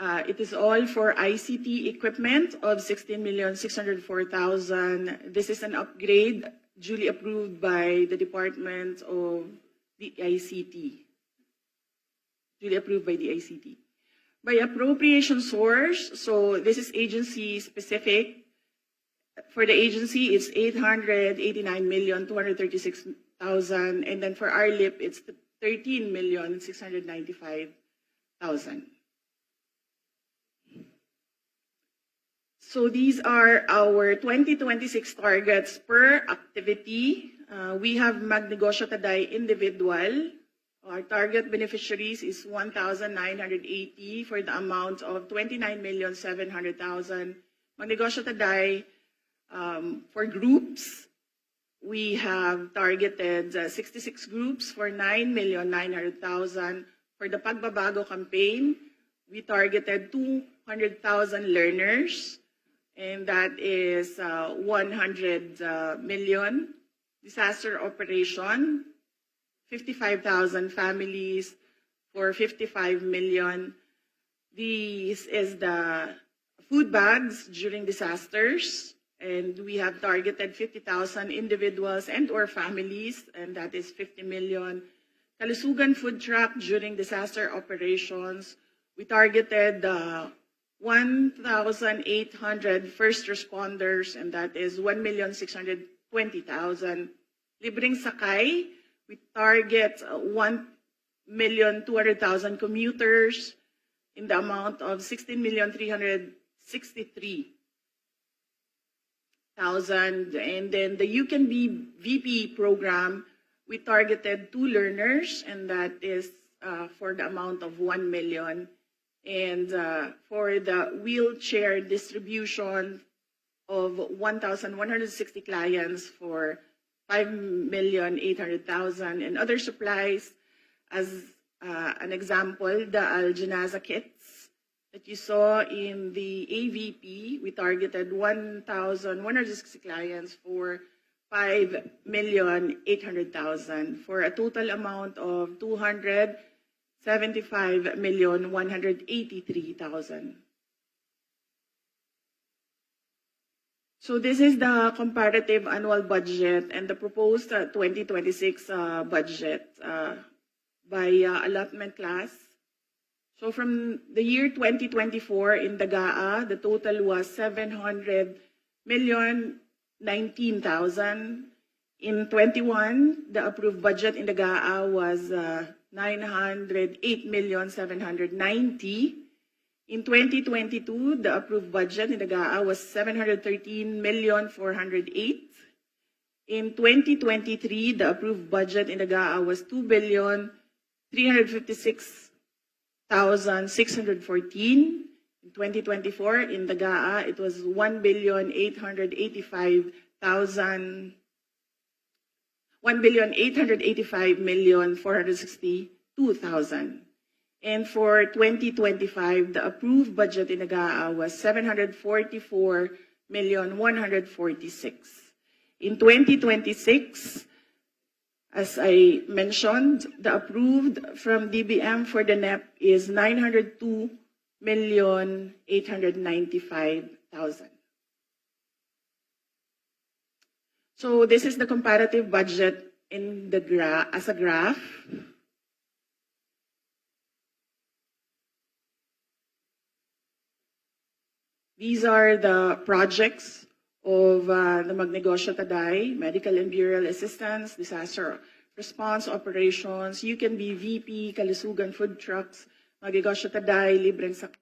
Uh, it is all for ICT equipment of 16,604,000. This is an upgrade duly approved by the Department of the ICT. Duly approved by the ICT. By appropriation source, so this is agency specific. For the agency, it's 889,236,000. And then for our LIP, it's 13,695,000. So these are our 2026 targets per activity. Uh, we have Magnegosyo Taday individual. Our target beneficiaries is 1,980 for the amount of 29,700,000. Magnegosyo Taday, um, for groups, we have targeted uh, 66 groups for 9,900,000. For the Pagbabago campaign, we targeted 200,000 learners, and that is uh, 100 uh, million. Disaster operation, 55,000 families for 55 million. This is the food bags during disasters, and we have targeted 50,000 individuals and or families, and that is 50 million. Kalusugan food truck during disaster operations, we targeted uh, 1,800 first responders, and that is 1,620,000. Libreng sakay, we target uh, 1,200,000 commuters in the amount of 16,363,000. And then the You Can Be VP program, we targeted two learners, and that is uh, for the amount of 1 million. And uh, for the wheelchair distribution of 1,160 clients for 5,800,000 and other supplies as uh, an example, the Algenaza kits that you saw in the AVP, we targeted 1,160 clients for 5,800,000 for a total amount of 275,183,000. So this is the comparative annual budget and the proposed uh, 2026 uh, budget uh, by uh, allotment class. So from the year 2024 in the GAA, the total was 700 million 19,000. In 21, the approved budget in the GAA was uh, 908,790. In 2022, the approved budget in the GAA was 713,408. In 2023, the approved budget in the GAA was 2,356,614. In 2024, in the GAA, it was 1,885,000. 1,885,462,000. And for 2025, the approved budget in Nagaa was 744,146. In 2026, as I mentioned, the approved from DBM for the NEP is 902,895,000. So this is the comparative budget in the gra as a graph. These are the projects of uh, the Magnegosyo Taday, medical and burial assistance, disaster response operations. You can be VP, Kalusugan food trucks, Magnegosyo Taday, Libreng Sak